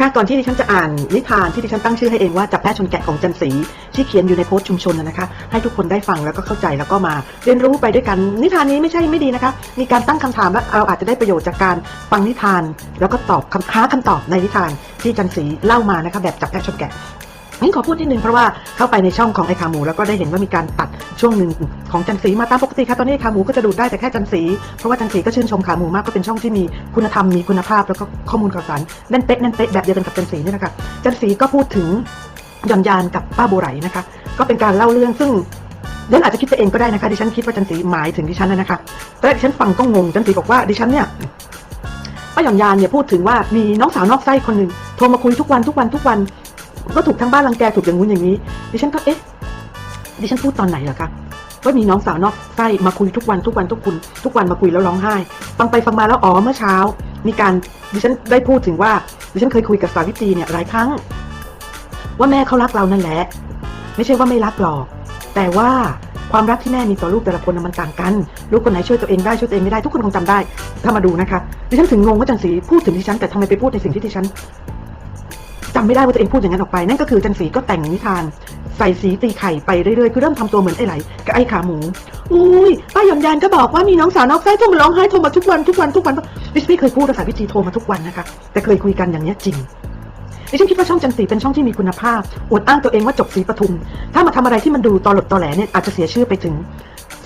ค่ะก่อนที่ดิฉันจะอ่านนิทานที่ดิฉันตั้งชื่อให้เองว่าจับแพะชนแกะของจันสีที่เขียนอยู่ในโพสต์ชุมชนนะนะคะ ให้ทุกคนได้ฟังแล้วก็เข้าใจแล้วก็มาเรียนรู้ไปด้วยกัน นิทานนี้ไม่ใช่ไม่ดีนะคะ มีการตั้งคำถามและเราอาจจะได้ประโยชน์จากการฟังนิทาน แล้วก็ตอบคำหาคำตอบในนิทานที่จันสีเล่ามานะคะแบบจับแพะชนแกะ นี่ขอพูดนิดนึงเพราะว่าเข้าไปในช่องของไอ้ขาหมูแล้วก็ได้เห็นว่ามีการตัดช่วงหนึ่งของจันสีมาตามปกติค่ะตอนนี้ขาหมูก็จะดูดได้แต่แค่จันสีเพราะว่าจันสีก็ชื่นชมขาหมูมากก็เป็นช่องที่มีคุณธรรมมีคุณภาพแล้วก็ข้อมูลข่าวสารแน่นเป๊ะแน่นเป๊ะแบบเดียวกันกับจันสีนี่นะคะจันสีก็พูดถึงหย่อนยานกับป้าโบไหรนะคะก็เป็นการเล่าเรื่องซึ่งเดนอาจจะคิดไปเองก็ได้นะคะดิฉันคิดว่าจันสีหมายถึงดิฉันนะคะตอนแรกดิฉันฟังก็งงจันสีบอกว่าดิฉันเนี่ยป้าหย่อนยานเนี่ยพูดถึงว่ามีน้องสาวนอกไส้คนหนึ่งโทรมาคุยทุกวันทุกวันทุกวัน ก็ถูกทั้งบ้านรังแกถูกอย่างงู้นอย่างนี้ ดิฉันก็เอ๊ะ ดิฉันพูดตอนไหนเหรอคะว่ามีน้องสาวนอกไส้มาคุยทุกวันทุกวันทุกคุณทุกวันมาคุยแล้วร้องไห้ ฟังไปฟังมาแล้วอ๋อเมื่อเช้า มีการดิฉันได้พูดถึงว่าดิฉันเคยคุยกับสาวิตรีเนี่ยหลายครั้ง ว่าแม่เขารักเรานั่นแหละ ไม่ใช่ว่าไม่รักหรอก แต่ว่าความรักที่แม่มีต่อลูกแต่ละคนมันต่างกัน ลูกคนไหนช่วยตัวเองได้ช่วยตัวเองไม่ได้ทุกคนคงจำได้ ถ้ามาดูนะคะ ดิฉันถึงงงว่าจันสีพูดถึงดิฉันแต่ทำไมไปพูดในสิ่งที่ดิฉัน จำไม่ได้ว่าตัวเองพูดอย่างนั้นออกไป นั่นก็คือจันสีก็แต่งนิทาน ใส่สีตีไข่ไปเรื่อยๆ คือเริ่มทำตัวเหมือนไอ้ไหลกับไอ้ขาหมู อุ้ยป้าหยอนยานก็บอกว่ามีน้องสาวนอกไส้โทรมาร้องไห้โทรมาทุกวันทุกวันทุกวันดิฉันไม่เคยพูดภาษาพิธีโทรมาทุกวันนะคะ แต่เคยคุยกันอย่างเนี้ยจริงดิฉันคิดว่าช่องจันสีเป็นช่องที่มีคุณภาพ อวดอ้างตัวเองว่าจบศรีปทุม ถ้ามาทำอะไรที่มันดูตอหลดตอแหลเนี่ยอาจจะเสียชื่อไปถึง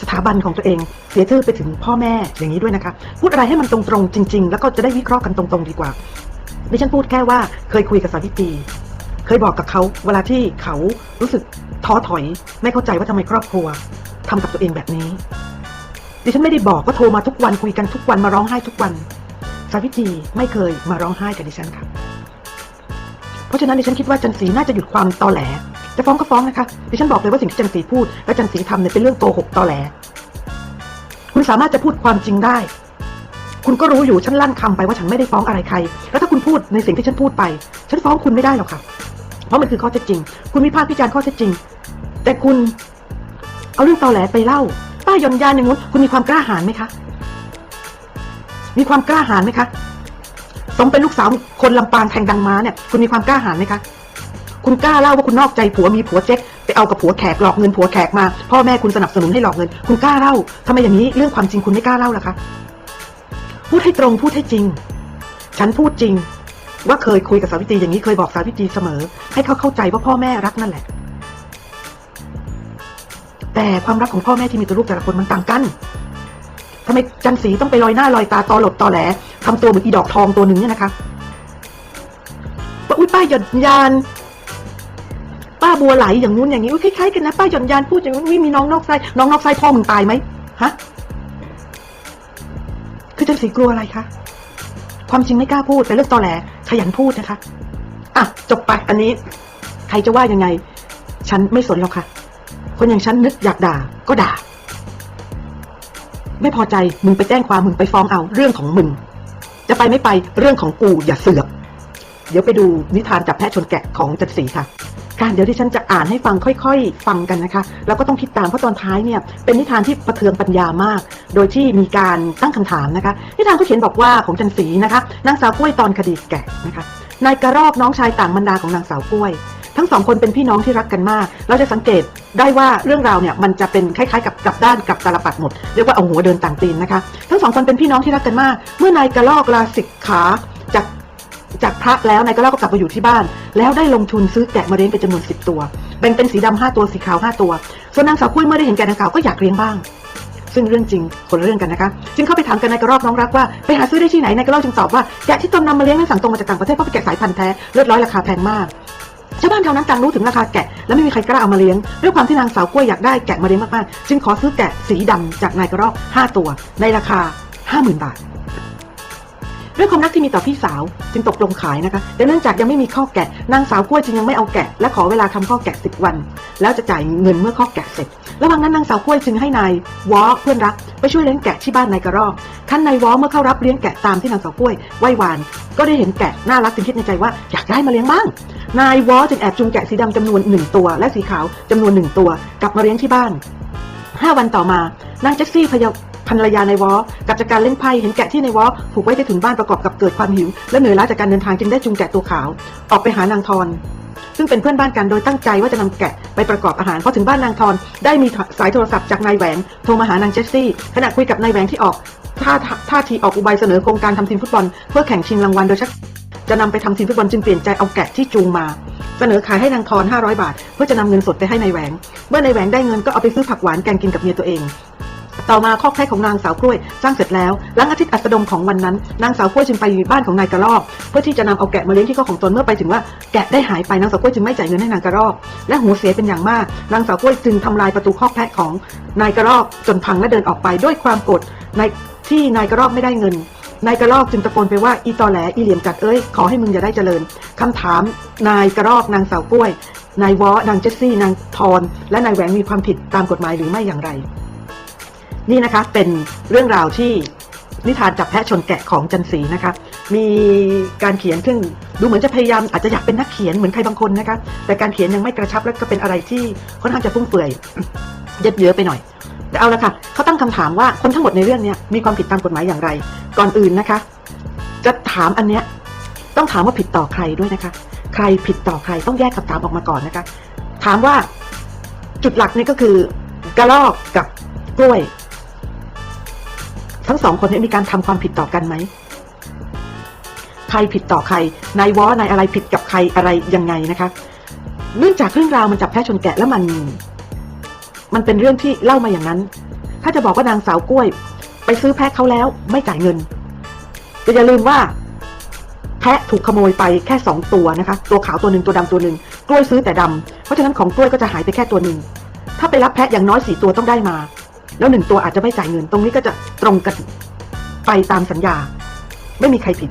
สถาบันของตัวเอง เสียชื่อไปถึงพ่อแม่อย่างนี้ด้วยนะคะ พูดอะไรให้มันตรงๆจริง ๆ แล้วก็จะได้วิเคราะห์กันตรงๆดีกว่า ดิฉันพูดแค่ว่าเคยคุยกับสาวิตรีเคยบอกกับเขาเวลาที่เขารู้สึกท้อถอย ไม่เข้าใจว่าทำไมครอบครัวทำกับตัวเองแบบนี้ ดิฉันไม่ได้บอกว่าโทรมาทุกวันคุยกันทุกวันมาร้องไห้ทุกวัน สาวิตรีไม่เคยมาร้องไห้กับดิฉันค่ะเพราะฉะนั้นดิฉันคิดว่าจันสีน่าจะหยุดความตอแหลจะฟ้องก็ฟ้องนะคะดิฉันบอกเลยว่าสิ่งที่จันสีพูด และจันสีทำเนี่ยเป็นเรื่องโกหกตอแหลคุณสามารถจะพูดความจริงได้ คุณก็รู้อยู่ฉันลั่นคำไปว่าฉันไม่ได้ฟ้องอะไรใครแล้ว คุณพูดในสิ่งที่ฉันพูดไป ฉันฟ้องคุณไม่ได้หรอกค่ะ เพราะมันคือข้อเท็จจริง คุณวิพากษ์วิจารณ์ข้อเท็จจริง แต่คุณเอาเรื่องตอแหลไปเล่า ป้ายอนยานอย่างงู้นคุณมีความกล้าหาญไหมคะ มีความกล้าหาญไหมคะสมเป็นลูกสาวคนลำปางแทงดังม้าเนี่ยคุณมีความกล้าหาญไหมคะ คุณกล้าเล่าว่าคุณนอกใจผัวมีผัวเจ๊กไปเอากับผัวแขกหลอกเงินผัวแขกมา พ่อแม่คุณสนับสนุนให้หลอกเงิน คุณกล้าเล่าทำไมอย่างนี้เรื่องความจริงคุณไม่กล้าเล่าล่ะคะ พูดให้ตรงพูดให้จริง ฉันพูดจริง ว่าเคยคุยกับสาวิตรีอย่างนี้เคยบอกสาวิตรีเสมอ ให้เขาเข้าใจว่าพ่อแม่รักนั่นแหละ แต่ความรักของพ่อแม่ที่มีต่อลูกแต่ละคนมันต่างกันทำไมจันสีต้องไปลอยหน้าลอยตาตอหลดตอแหลทำตัวเหมือนอีดอกทองตัวหนึ่งเนี่ยนะคะว่าอุ้ยป้าหย่อนยาน ป้าบัวไหลอย่างงู้นอย่างนี้อุ้ยคล้ายๆกันนะป้าหย่อนยานพูดอย่างนู้นอุ้ยมีน้องนอกไส้น้องนอกไส้พ่อมึงตายไหมฮะ คือจันสีกลัวอะไรคะ ความจริงไม่กล้าพูดเป็นเรื่องตอแหลขยันพูดนะคะอะจบไปอันนี้ ใครจะว่ายังไง ฉันไม่สนหรอกค่ะ คนอย่างฉันนึกอยากด่าก็ด่า ไม่พอใจมึงไปแจ้งความมึงไปฟ้องเอาเรื่องของมึง จะไปไม่ไปเรื่องของกูอย่าเสือกเดี๋ยวไปดูนิทานจับแพะชนแกะของจันสีค่ะ การเดี๋ยวที่ฉันจะอ่านให้ฟังค่อยๆ ฟังกันนะคะ แล้วก็ต้องคิดตามเพราะตอนท้ายเนี่ยเป็นนิทานที่ประเทืองปัญญามาก โดยที่มีการตั้งคำถามนะคะ นิทานก็เขียนบอกว่าของจันสีนะคะนางสาวกล้วยตอนคดีแกะนะคะนายกระรอกน้องชายต่างบรรดาของนางสาวกล้วย ทั้งสองคนเป็นพี่น้องที่รักกันมาก เราจะสังเกตได้ว่าเรื่องราวเนี่ยมันจะเป็นคล้ายๆ กับกลับด้านกับตาลปัดหมดเรียกว่าเอาหัวเดินต่างตีนนะคะ ทั้งสองคนเป็นพี่น้องที่รักกันมาก เมื่อนายกระรอกลาสิกขาจาก จากพระแล้วนายกระรอกก็กลับมาอยู่ที่บ้าน แล้วได้ลงทุนซื้อแกะมาเลี้ยงเป็นจำนวนสิบตัวแบ่งเป็นสีดำห้าตัวสีขาวห้าตัว ส่วนนางสาวกุ้ยเมื่อได้เห็นแกะดังกล่าวก็อยากเลี้ยงบ้าง ซึ่งเรื่องจริงคนเรื่องกันนะคะจึงเข้าไปถามกันนายกระรอกน้องรักว่าไปหาซื้อได้ที่ไหนนายกระรอกจึงตอบว่าแกะที่ตนนำมาเลี้ยงนั้นสั่งตรงมาจากต่างประเทศเพราะเป็นแกะสายพันธุ์แท้เลือดร้อยราคาแพงมากชาวบ้านแถวนั้นต่างรู้ถึงราคาแกะและไม่มีใครกล้าเอามาเลี้ยงด้วยความที่นางสาวกล้วยอยากได้แกะมาเลี้ยงมากๆจึงขอซื้อแกะสีดำจากนายกระรอก5ตัว ในราคา 50,000 บาท ด้วยความรักที่มีต่อพี่สาวจึงตกลงขายนะคะแต่เนื่องจากยังไม่มีข้อแกะนางสาวกล้วยจึงยังไม่เอาแกะ และขอเวลาทำข้อแกะ10วัน แล้วจะจ่ายเงินเมื่อข้อแกะเสร็จ ระหว่างนั้นนางสาวกล้วยจึงให้นายวอเพื่อนรักไปช่วยเลี้ยงแกะที่บ้านนายกระรอกท่านนายวอเมื่อเข้ารับเลี้ยงแกะตามที่นางสาวกล้วยไหว้วานก็ได้เห็นแกะน่ารักจึงคิดในใจว่าอยากได้มาเลี้ยงบ้าง นายวอจึงแอบจูงแกะสีดำจำนวนหนึ่งตัว และสีขาวจำนวนหนึ่งตัว กลับมาเลี้ยงที่บ้านห้าวันต่อมานางแจ็คซี่พยา ภรรยาในวอกับจากการเล่นไพ่เห็นแกะที่ในวอผูกไว้ใต้ถุนบ้านประกอบกับเกิดความหิว และเหนื่อยล้าจากการเดินทางจึงได้จูงแกะตัวขาว ออกไปหานางทรซึ่งเป็นเพื่อนบ้านกันโดยตั้งใจว่าจะนำแกะไปประกอบอาหารพอถึงบ้านนางทรได้มีสายโทรศัพท์จากนายแหวงโทรมาหานางเจสซี่ขณะคุยกับนายแหวงที่ออกท่าท่าทีออกอุบายเสนอโครงการทำทีมฟุตบอลเพื่อแข่งชิงรางวัลโดยชักจะนำไปทำทีมฟุตบอลจึงเปลี่ยนใจเอาแกะที่จูงมา เสนอขายให้นางทร500 บาท เพื่อจะนำเงินสดไปให้นายแหวง เมื่อนายแหวงได้เงินก็เอาไปซื้อผักหวานแกงกินกับเมียตัวเอง ต่อมาคอกแพะของนางสาวกล้วยสร้างเสร็จแล้วหลังอาทิตย์อัสดงของวันนั้น นางสาวกล้วยจึงไปอยู่บ้านของนายกระรอกเพื่อที่จะนำเอาแกะมาเลี้ยงที่คอกของตนเมื่อไปถึงว่าแกะได้หายไปนางสาวกล้วยจึงไม่จ่ายเงินให้นางกระรอกและหูเสียเป็นอย่างมากนางสาวกล้วยจึงทำลายประตูคอกแพะของนายกระรอกจนพังและเดินออกไปด้วยความโกรธในที่นายกระรอกไม่ได้เงินนายกระรอกจึงตะโกนไปว่าอีตอแหลอีเหลี่ยมจัดเอ้ยขอให้มึงอย่าได้เจริญคำถาม นายกระรอกนางสาวกล้วย นายวอนางเจสซี่นางทอนและนายแหวงมีความผิดตามกฎหมายหรือไม่อย่างไร นี่นะคะเป็นเรื่องราวที่นิทานจับแพะชนแกะของจันสีนะคะ มีการเขียนซึ่งดูเหมือนจะพยายามอาจจะอยากเป็นนักเขียนเหมือนใครบางคนนะคะ แต่การเขียนยังไม่กระชับและก็เป็นอะไรที่ค่อนข้างจะฟุ่มเฟือยเย็ดเยอะไปหน่อย แต่เอาละค่ะเขาตั้งคำถามว่าคนทั้งหมดในเรื่องนี้มีความผิดตามกฎหมายอย่างไร ก่อนอื่นนะคะ จะถามอันเนี้ยต้องถามว่าผิดต่อใครด้วยนะคะ ใครผิดต่อใครต้องแยกคำถามออกมาก่อนนะคะ ถามว่าจุดหลักนี่ก็คือกระรอกกับกล้วย ทั้งสองคนนี้มีการทำความผิดต่อกันไหม ใครผิดต่อใคร นายวอนายอะไรผิดกับใครอะไรยังไงนะคะ เนื่องจากเรื่องราวมันจับแพะชนแกะแล้วมัน มันเป็นเรื่องที่เล่ามาอย่างนั้น ถ้าจะบอกว่านางสาวกล้วย ไปซื้อแพะเขาแล้วไม่จ่ายเงินแต่อย่าลืมว่า แพะถูกขโมยไปแค่สองตัวนะคะ ตัวขาวตัวหนึ่งตัวดำตัวหนึ่งกล้วยซื้อแต่ดำเพราะฉะนั้นของกล้วยก็จะหายไปแค่ตัวหนึ่งถ้าไปรับแพะอย่างน้อยสี่ตัวต้องได้มา แล้วหนึ่งตัวอาจจะไม่จ่ายเงิน ตรงนี้ก็จะตรงกันไปตามสัญญา ไม่มีใครผิด